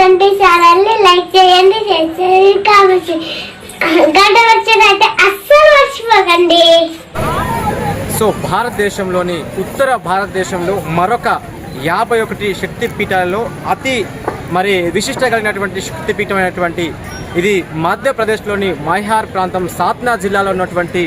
Twenty ఛానల్ని like చేయండి share చేయండి కావచ్చు గంట వచ్చినట్టే అస్సలు మర్చిపోకండి. సో భారతదేశంలోని ఉత్తర భారతదేశంలో మరొక యాభై ఒకటి శక్తి పీఠాలలో అతి మరి విశిష్ట కలిగినటువంటి శక్తి అయినటువంటి ఇది మధ్యప్రదేశ్లోని మైహార్ ప్రాంతం సాత్నా జిల్లాలో ఉన్నటువంటి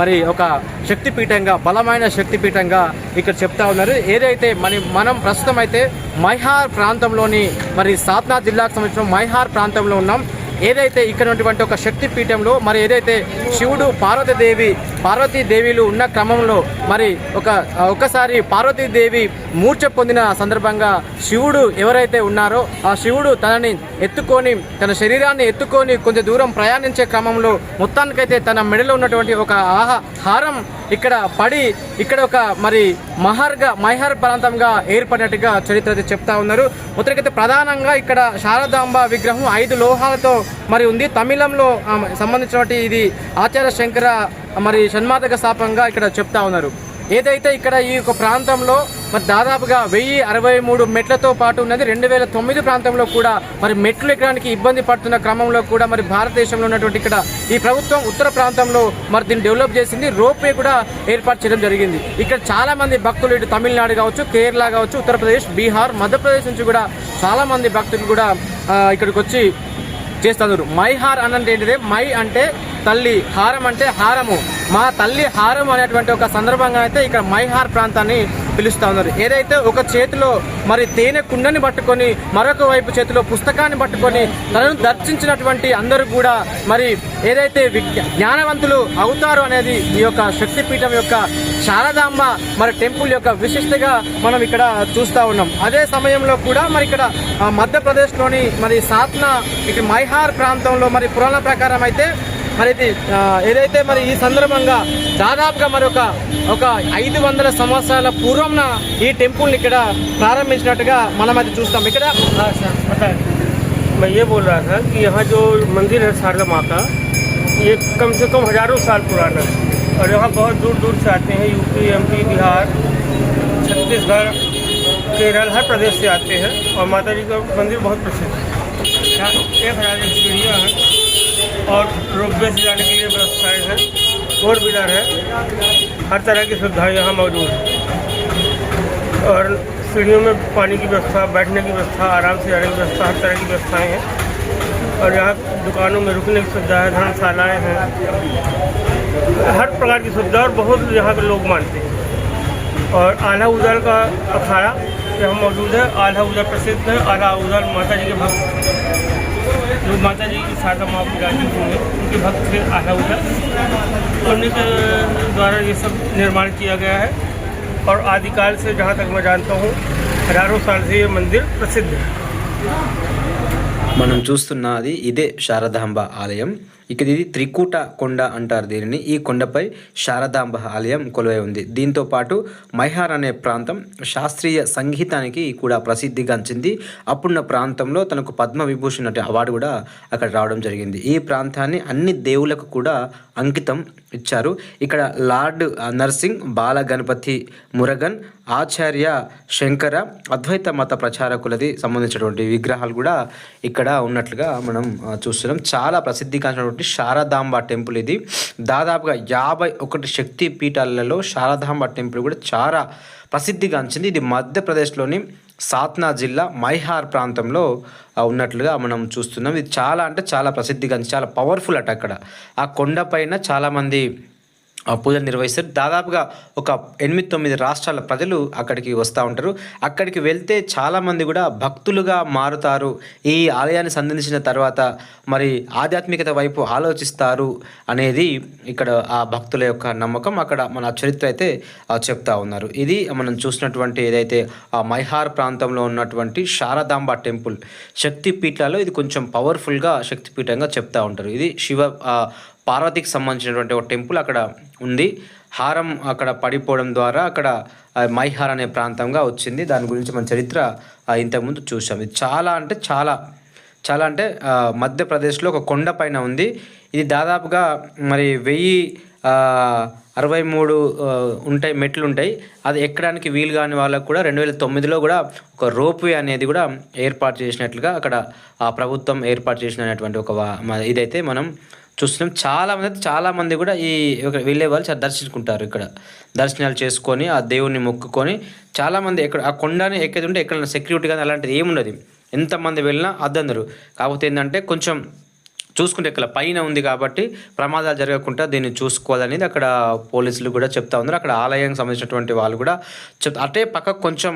మరి ఒక శక్తిపీఠంగా బలమైన శక్తిపీఠంగా ఇక్కడ చెప్తా ఉన్నారు. ఏదైతే మరి మనం ప్రస్తుతం అయితే మైహార్ ప్రాంతంలోని మరి సాత్నా జిల్లాకు సంబంధించిన మైహార్ ప్రాంతంలో ఉన్నాం. ఏదైతే ఇక్కడ ఉన్నటువంటి ఒక శక్తి పీఠంలో మరి ఏదైతే శివుడు పార్వతీదేవి పార్వతీదేవిలు ఉన్న క్రమంలో మరి ఒక ఒకసారి పార్వతీదేవి మూర్ఛ పొందిన సందర్భంగా శివుడు ఎవరైతే ఉన్నారో ఆ శివుడు తనని ఎత్తుకొని తన శరీరాన్ని ఎత్తుకొని కొంచెం దూరం ప్రయాణించే క్రమంలో మొత్తానికైతే తన మెడలో ఉన్నటువంటి ఒక ఆహా హారం ఇక్కడ పడి ఇక్కడ ఒక మరి మహర్గా మైహార్ ప్రాంతంగా ఏర్పడినట్టుగా చరిత్ర అయితే చెప్తా ఉన్నారు. మొత్తానికైతే ప్రధానంగా ఇక్కడ శారదాంబ విగ్రహం ఐదు లోహాలతో మరి ఉంది. తమిళంలో సంబంధించినటువంటి ఇది ఆచార్య శంకర మరి షణ్మాతక స్థాపంగా ఇక్కడ చెప్తా ఉన్నారు. ఏదైతే ఇక్కడ ఈ యొక్క ప్రాంతంలో మరి దాదాపుగా వెయ్యి అరవై మూడు మెట్లతో పాటు ఉన్నది రెండు వేల తొమ్మిది ప్రాంతంలో కూడా మరి మెట్లు ఎక్కడానికి ఇబ్బంది పడుతున్న క్రమంలో కూడా మరి భారతదేశంలో ఉన్నటువంటి ఇక్కడ ఈ ప్రభుత్వం ఉత్తర ప్రాంతంలో మరి దీన్ని డెవలప్ చేసింది. రోప్వే కూడా ఏర్పాటు చేయడం జరిగింది. ఇక్కడ చాలా మంది భక్తులు ఇటు తమిళనాడు కావచ్చు కేరళ కావచ్చు ఉత్తరప్రదేశ్ బీహార్ మధ్యప్రదేశ్ నుంచి కూడా చాలా మంది భక్తులు కూడా ఇక్కడికి వచ్చి చేస్తున్నారు మైహార్ అనంటే ఏంటిదే? మై అంటే తల్లి. హారం అంటే హారము. మా తల్లి హారం అనేటువంటి ఒక సందర్భంగా అయితే ఇక్కడ మైహార్ ప్రాంతాన్ని పిలుస్తూ ఉన్నారు ఏదైతే ఒక చేతిలో మరి తేనె కుండని పట్టుకొని మరొక వైపు చేతిలో పుస్తకాన్ని పట్టుకొని తనను దర్శించినటువంటి అందరూ కూడా మరి ఏదైతే జ్ఞానవంతులు అవుతారు అనేది ఈ యొక్క శక్తిపీఠం యొక్క శారదాంబ మరి టెంపుల్ యొక్క విశిష్టగా మనం ఇక్కడ చూస్తూ ఉన్నాం అదే సమయంలో కూడా మరి ఇక్కడ ఆ, మధ్యప్రదేశ్లోని మరి సాత్నా ఇక్కడ మైహార్ ప్రాంతంలో మరి పురాణ ప్రకారం అయితే మరి ఇది ఆ, ఏదైతే మరి ఈ సందర్భంగా దాదాపుగా మరి ఒక ఒక ఐదు వందల సంవత్సరాల పూర్వంన ఈ టెంపుల్ని ఇక్కడ ప్రారంభించినట్టుగా మనం అది చూస్తాం ఇక్కడ हाँ सर पता है मैं ये बोल रहा था कि यहाँ जो मंदिर है शारदा माँ का ये कम से कम हजारों साल पुराना है और यहाँ बहुत दूर दूर से आते हैं यूपी एमपी बिहार, छत्तीसगढ़, केरल, हर प्रदेश से आते हैं और माता जी का मंदिर बहुत प्रसिद्ध है। यहाँ एक हज़ार की सीढ़ियाँ हैं और रोपवे से जाने के लिए व्यवस्थाएँ हैं, फोर व्हीलर है, हर तरह की सुविधाएँ यहाँ मौजूद हैं। और सीढ़ियों में पानी की व्यवस्था, बैठने की व्यवस्था, आराम से जाने की व्यवस्था, हर तरह की व्यवस्थाएँ हैं। और यहाँ दुकानों में रुकने की सुविधा है धर्मशालाएँ हैं। हर प्रकार की सुविधा और बहुत यहाँ के लोग मानते हैं और आल्हा उदल का अखाड़ा यहाँ मौजूद है आल्हा उदल प्रसिद्ध है आल्हा उदल माता जी के भक्त जो माता जी की शारदा माँ की राजी होंगे उनके भक्त थे आल्हा उदल उन्हीं के द्वारा ये सब निर्माण किया गया है और आदिकाल से जहाँ तक मैं जानता हूँ हजारों साल से ये मंदिर प्रसिद्ध है మనం చూస్తున్నది ఇదే శారదాంబ ఆలయం ఇక ఇది త్రికూట కొండ అంటారు దీనిని. ఈ కొండపై శారదాంబ ఆలయం కొలువై ఉంది. దీంతో పాటు మైహార్ అనే ప్రాంతం శాస్త్రీయ సంగీతానికి కూడా ప్రసిద్ధిగాంచింది అప్పుడున్న ప్రాంతంలో తనకు పద్మ విభూషణ్ అనే అవార్డు కూడా అక్కడ రావడం జరిగింది. ఈ ప్రాంతాన్ని అన్ని దేవులకు కూడా అంకితం ఇచ్చారు. ఇక్కడ లార్డ్ నర్సింగ్ బాల గణపతి మురగన్ ఆచార్య శంకర అద్వైత మత ప్రచారకులది సంబంధించినటువంటి విగ్రహాలు కూడా ఇక్కడ ఉన్నట్లుగా మనం చూస్తున్నాం. చాలా ప్రసిద్ధిగాంచినటువంటి శారదాంబ టెంపుల్ ఇది. దాదాపుగా యాభై ఒకటి శక్తి పీఠాలలో శారదాంబ టెంపుల్ కూడా చాలా ప్రసిద్ధిగాంచింది ఇది మధ్యప్రదేశ్లోని సాత్నా జిల్లా మైహార్ ప్రాంతంలో ఉన్నట్లుగా మనం చూస్తున్నాం. ఇది చాలా అంటే చాలా ప్రసిద్ధిగాంచి చాలా పవర్ఫుల్ అట అక్కడ. ఆ కొండపైన చాలామంది పూజలు నిర్వహిస్తారు. దాదాపుగా ఒక ఎనిమిది తొమ్మిది రాష్ట్రాల ప్రజలు అక్కడికి వస్తూ ఉంటారు. అక్కడికి వెళ్తే చాలామంది కూడా భక్తులుగా మారుతారు. ఈ ఆలయాన్ని సందర్శించిన తర్వాత మరి ఆధ్యాత్మికత వైపు ఆలోచిస్తారు అనేది ఇక్కడ ఆ భక్తుల యొక్క నమ్మకం. అక్కడ మన చరిత్ర అయితే చెప్తా ఉన్నారు. ఇది మనం చూసినటువంటి ఏదైతే ఆ మైహార్ ప్రాంతంలో ఉన్నటువంటి శారదాంబ టెంపుల్ శక్తిపీఠాల్లో ఇది కొంచెం పవర్ఫుల్గా శక్తిపీఠంగా చెప్తా ఉంటారు. ఇది శివ పార్వతికి సంబంధించినటువంటి ఒక టెంపుల్ అక్కడ ఉంది. హారం అక్కడ పడిపోవడం ద్వారా అక్కడ మైహార్ అనే ప్రాంతంగా వచ్చింది. దాని గురించి మన చరిత్ర ఇంతకుముందు చూసాం ఇది చాలా అంటే చాలా చాలా అంటే మధ్యప్రదేశ్లో ఒక కొండ పైన ఉంది. ఇది దాదాపుగా మరి వెయ్యి అరవై మూడు ఉంటాయి మెట్లు ఉంటాయి అది ఎక్కడానికి వీలు కాని వాళ్ళకు కూడా రెండు వేల తొమ్మిదిలో కూడా ఒక రోప్వే అనేది కూడా ఏర్పాటు చేసినట్లుగా అక్కడ ఆ ప్రభుత్వం ఏర్పాటు చేసినటువంటి ఒక ఇదైతే మనం చూస్తున్నాం. చాలామంది అయితే చాలామంది కూడా ఈ ఒక వెళ్ళే వాళ్ళు దర్శించుకుంటారు ఇక్కడ. దర్శనాలు చేసుకొని ఆ దేవుణ్ణి మొక్కుకొని చాలామంది ఎక్కడ ఆ కొండని ఎక్కేది ఉంటే ఎక్కడ సెక్యూరిటీ కానీ అలాంటిది ఏముండదు. ఎంతమంది వెళ్ళినా అద్దందరు. కాకపోతే ఏంటంటే కొంచెం చూసుకుంటే ఇక్కడ పైన ఉంది కాబట్టి ప్రమాదాలు జరగకుండా దీన్ని చూసుకోవాలనేది అక్కడ పోలీసులు కూడా చెప్తా ఉన్నారు. అక్కడ ఆలయానికి సంబంధించినటువంటి వాళ్ళు కూడా చెప్తా అటే పక్క కొంచెం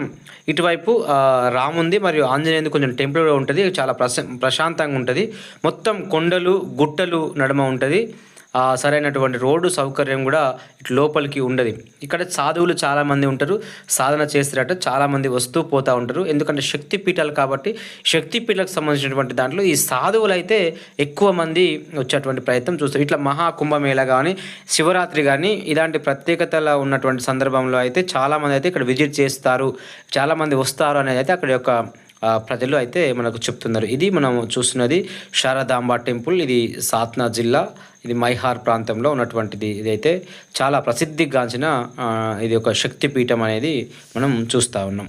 ఇటువైపు రాముంది మరియు ఆంజనేయుని కొంచెం టెంపుల్ కూడా ఉంటుంది. చాలా ప్రశ ప్రశాంతంగా ఉంటుంది. మొత్తం కొండలు గుట్టలు నడుమ ఉంటుంది. సరైనటువంటి రోడ్డు సౌకర్యం కూడా ఇటు లోపలికి ఉండదు. ఇక్కడ సాధువులు చాలామంది ఉంటారు. సాధన చేస్తారట చాలామంది వస్తూ పోతూ ఉంటారు. ఎందుకంటే శక్తి పీఠాలు కాబట్టి శక్తి పీఠాలకు సంబంధించినటువంటి దాంట్లో ఈ సాధువులు అయితే ఎక్కువ మంది వచ్చేటువంటి ప్రయత్నం చూస్తారు. ఇట్లా మహా కుంభమేళ కానీ శివరాత్రి కానీ ఇలాంటి ప్రత్యేకతల ఉన్నటువంటి సందర్భంలో అయితే చాలామంది అయితే ఇక్కడ విజిట్ చేస్తారు. చాలామంది వస్తారు అనేది అయితే అక్కడ యొక్క ప్రజలు అయితే మనకు చెప్తున్నారు. ఇది మనం చూస్తున్నది శారదాంబ టెంపుల్. ఇది సాత్నా జిల్లా. ఇది మైహార్ ప్రాంతంలో ఉన్నటువంటిది. ఇదైతే చాలా ప్రసిద్ధిగాంచిన ఇది ఒక శక్తిపీఠం అనేది మనం చూస్తూ ఉన్నాం.